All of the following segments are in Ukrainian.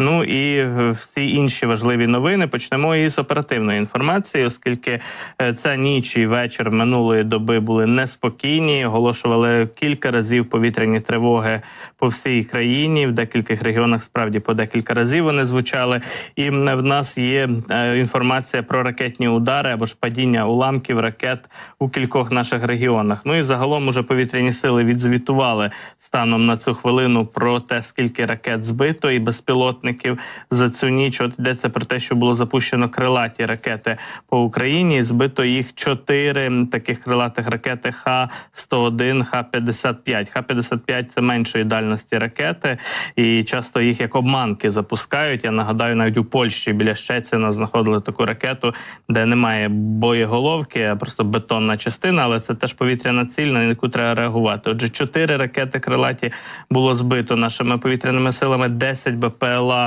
Ну і е, всі інші важливі новини почнемо із оперативної інформації, оскільки е, ця ніч і вечір минулої доби були неспокійні. Оголошували кілька разів повітряні тривоги по всій країні. В декількох регіонах справді по декілька разів вони звучали. І в нас є е, інформація про ракетні удари або ж падіння уламків ракет у кількох наших регіонах. Ну і загалом уже повітряні сили відзвітували станом на цю хвилину про те, скільки ракет збито і безпілотників за цю ніч. От йдеться про те, що було запущено крилаті ракети по Україні. Збито їх чотири таких крилатих ракети Х-101, Х-55. Х-55 – це меншої дальності ракети, і часто їх як обманки запускають. Я нагадаю, навіть у Польщі біля Щецина знаходили таку ракету, де немає боєголовки, а просто бетонна частина, але це теж повітряна ціль, на яку треба реагувати. Отже, чотири ракети крилаті було збито нашими повітряними силами, 10 БПЛА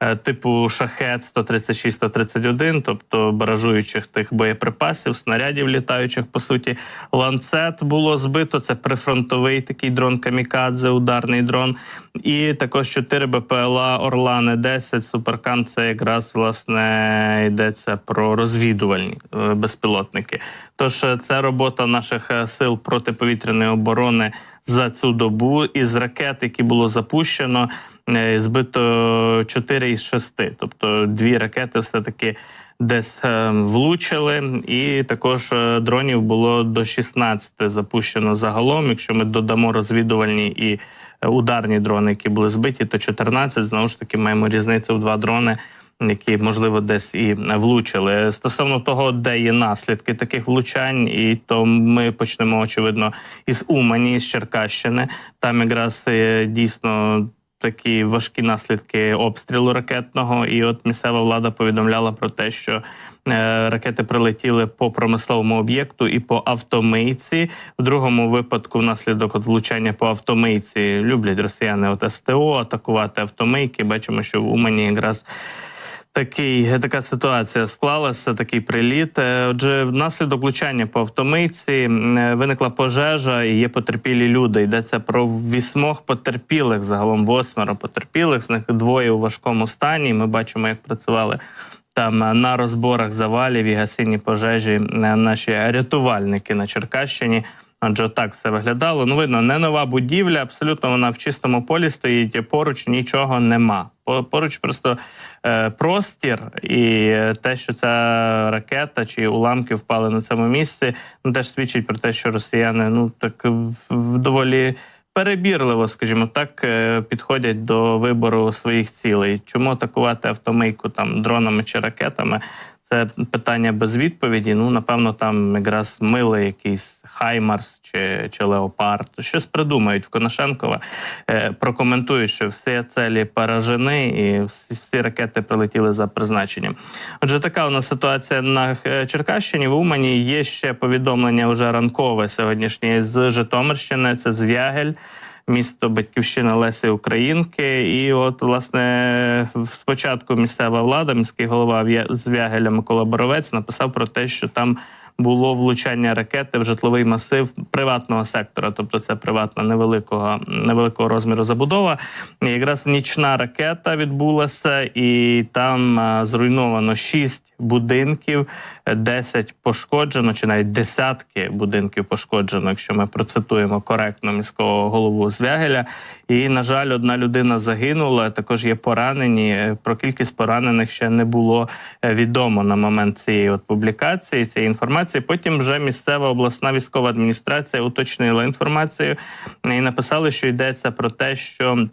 е, типу шахет 136-131, тобто баражуючих тих боєприпасів, снарядів літаючих. По суті, ланцет було збито. Це прифронтовий такий дрон камікадзе, ударний дрон. І також 4 БПЛА Орлани 10 Суперкам. Це якраз власне йдеться про розвідувальні е, безпілотники. Тож е, це робота наших сил протиповітряної оборони за цю добу. Із ракет, які було запущено, е, збито 4 із 6. Тобто дві ракети все таки. Десь е, влучили, і також е, дронів було до 16 запущено загалом. Якщо ми додамо розвідувальні і ударні дрони, які були збиті, то 14, знову ж таки маємо різницю в два дрони, які можливо десь і влучили. Стосовно того, де є наслідки таких влучань, і то ми почнемо очевидно із Умані, із Черкащини. Там якраз е, дійсно. Такі важкі наслідки обстрілу ракетного, і от місцева влада повідомляла про те, що е, ракети прилетіли по промисловому об'єкту і по автомийці. В другому випадку, внаслідок от влучання по автомийці, люблять росіяни от СТО атакувати автомийки. Бачимо, що в Умані якраз Такий така ситуація склалася. Такий приліт. Е, Отже, внаслідок влучання по автомийці е, виникла пожежа і є потерпілі люди. Йдеться про вісьмох потерпілих, загалом восьмеро потерпілих. З них двоє у важкому стані. Ми бачимо, як працювали там е, на розборах завалів і гасінні пожежі наші рятувальники на Черкащині. Адже так все виглядало. Ну, видно, не нова будівля, абсолютно вона в чистому полі стоїть. Поруч нічого нема. Поруч просто е, простір, і те, що ця ракета чи уламки впали на цьому місці, ну теж свідчить про те, що росіяни ну так доволі. Перебірливо, скажімо так, е, підходять до вибору своїх цілей. Чому атакувати автомийку там дронами чи ракетами? Це питання без відповіді. Ну, напевно, там якраз мили якийсь Хаймарс чи, чи Леопард. Щось придумають в Коношенкова. Е, прокоментують, що всі целі поражені і всі, всі ракети прилетіли за призначенням. Отже, така у нас ситуація на е, Черкащині. В Умані є ще повідомлення вже ранкове сьогоднішнє з Житомирщини. Це Звягель місто Батьківщина Леси Українки. І от, власне, спочатку місцева влада, міський голова В'я- Звягеля Микола Боровець написав про те, що там. Було влучання ракети в житловий масив приватного сектора, тобто це приватна невеликого невеликого розміру забудова. І якраз нічна ракета відбулася, і там зруйновано шість будинків, е, 10 пошкоджено, чи навіть десятки будинків пошкоджено, якщо ми процитуємо коректно міського голову Звягеля. І, на жаль, одна людина загинула. Також є поранені. Е, Про кількість поранених ще не було е, відомо на момент цієї от публікації, цієї інформації. Потім вже місцева обласна військова адміністрація уточнила інформацію і написали, що йдеться про те, що.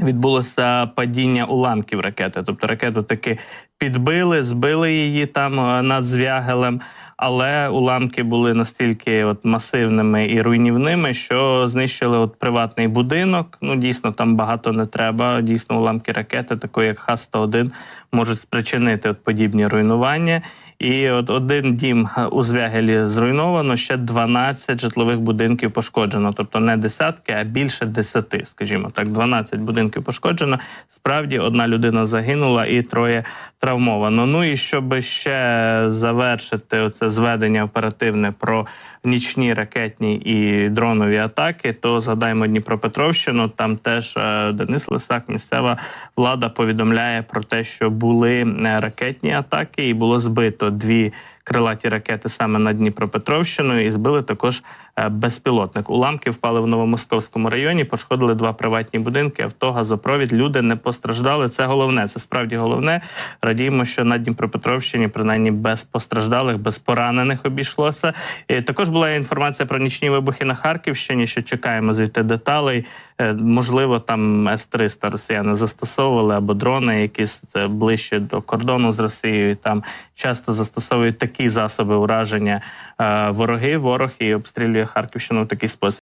Відбулося падіння уламків ракети, тобто ракету таки підбили, збили її там е, над звягелем, але уламки були настільки от масивними і руйнівними, що знищили от приватний будинок. Ну дійсно там багато не треба. Дійсно, уламки ракети, такої як Х-101, можуть спричинити от подібні руйнування. І от один дім е, у Звягелі зруйновано, ще 12 житлових будинків пошкоджено. Тобто не десятки, а більше десяти, скажімо так, 12 будинків пошкоджено. Справді одна людина загинула і троє травмовано. Ну і щоб ще завершити оце зведення оперативне про нічні ракетні і дронові атаки, то згадаємо Дніпропетровщину. Там теж е, Денис Лисак, місцева влада повідомляє про те, що були е, ракетні атаки, і було збито дві крилаті ракети саме над Дніпропетровщиною, і збили також безпілотник. Уламки впали в Новомосковському районі, пошкодили два приватні будинки, авто, газопровід. Люди не постраждали. Це головне. Це справді головне. Радіємо, що на Дніпропетровщині принаймні без постраждалих, без поранених обійшлося. І також була інформація про нічні вибухи на Харківщині. Що чекаємо звідти деталей. Е, Можливо, там С-300 росіяни застосовували або дрони, якісь це ближче до кордону з Росією. Там часто застосовують такі засоби ураження е, вороги. Ворог і обстрілює Харківщину в такий спосіб.